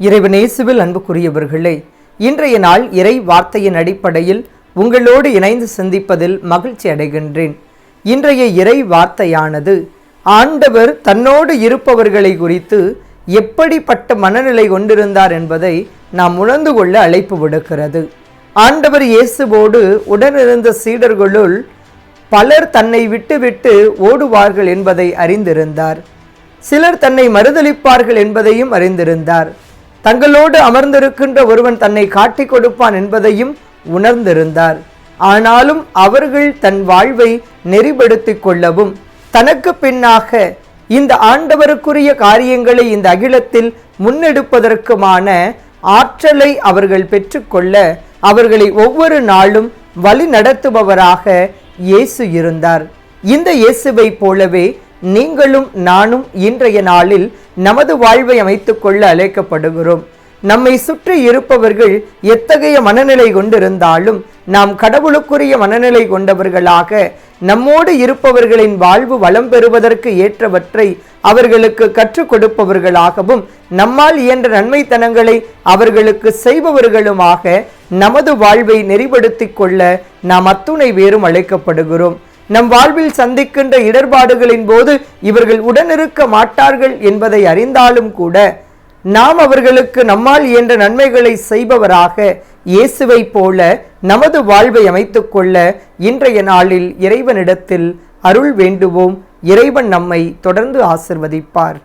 இறைவனேசுவில் அன்புக்குரியவர்களே இன்றைய நாள் இறை வார்த்தையின் அடிப்படையில் உங்களோடு இணைந்து சிந்திப்பதில் மகிழ்ச்சி அடைகின்றேன். இன்றைய இறை வார்த்தையானது ஆண்டவர் தன்னோடு இருப்பவர்களை குறித்து எப்படிப்பட்ட மனநிலை கொண்டிருந்தார் என்பதை நாம் உணர்ந்து கொள்ள அழைப்பு விடுக்கிறது. ஆண்டவர் இயேசுவோடு உடனிருந்த சீடர்களுள் பலர் தன்னை விட்டுவிட்டு ஓடுவார்கள் என்பதை அறிந்திருந்தார். சிலர் தன்னை மறுதளிப்பார்கள் என்பதையும் அறிந்திருந்தார். தங்களோடு அமர்ந்திருக்கின்ற ஒருவன் தன்னை காட்டிக் கொடுப்பான் என்பதையும் உணர்ந்திருந்தார். ஆனாலும் அவர்கள் தன் வாழ்வை நெறிப்படுத்திக் கொள்ளவும் தனக்கு பின்னாக இந்த ஆண்டவருக்குரிய காரியங்களை இந்த அகிலத்தில் முன்னெடுப்பதற்குமான ஆற்றலை அவர்கள் பெற்றுக்கொள்ள அவர்களை ஒவ்வொரு நாளும் வழி நடத்துபவராக இயேசு இருந்தார். இந்த இயேசுவை போலவே நீங்களும் நானும் இன்றைய நாளில் நமது வாழ்வை அமைத்துக் கொள்ள அழைக்கப்படுகிறோம். நம்மை சுற்றி இருப்பவர்கள் எத்தகைய மனநிலை கொண்டிருந்தாலும் நாம் கடவுளுக்குரிய மனநிலை கொண்டவர்களாக நம்மோடு இருப்பவர்களின் வாழ்வு வளம் பெறுவதற்கு ஏற்றவற்றை அவர்களுக்கு கற்றுக் கொடுப்பவர்களாகவும் நம்மால் இயன்ற நன்மைத்தனங்களை அவர்களுக்கு செய்பவர்களுமாக நமது வாழ்வை நெறிப்படுத்திக் கொள்ள நாம் அத்துணை வேறும் அழைக்கப்படுகிறோம். நம் வாழ்வில் சந்திக்கின்ற இடர்பாடுகளின் போது இவர்கள் உடனிருக்க மாட்டார்கள் என்பதை அறிந்தாலும் கூட நாம் அவர்களுக்கு நம்மால் இயன்ற நன்மைகளை செய்பவராக இயேசுவைப் போல நமது வாழ்வை அமைத்துக்கொள்ள இன்றைய நாளில் இறைவனிடத்தில் அருள் வேண்டுவோம். இறைவன் நம்மை தொடர்ந்து ஆசிர்வதிப்பார்.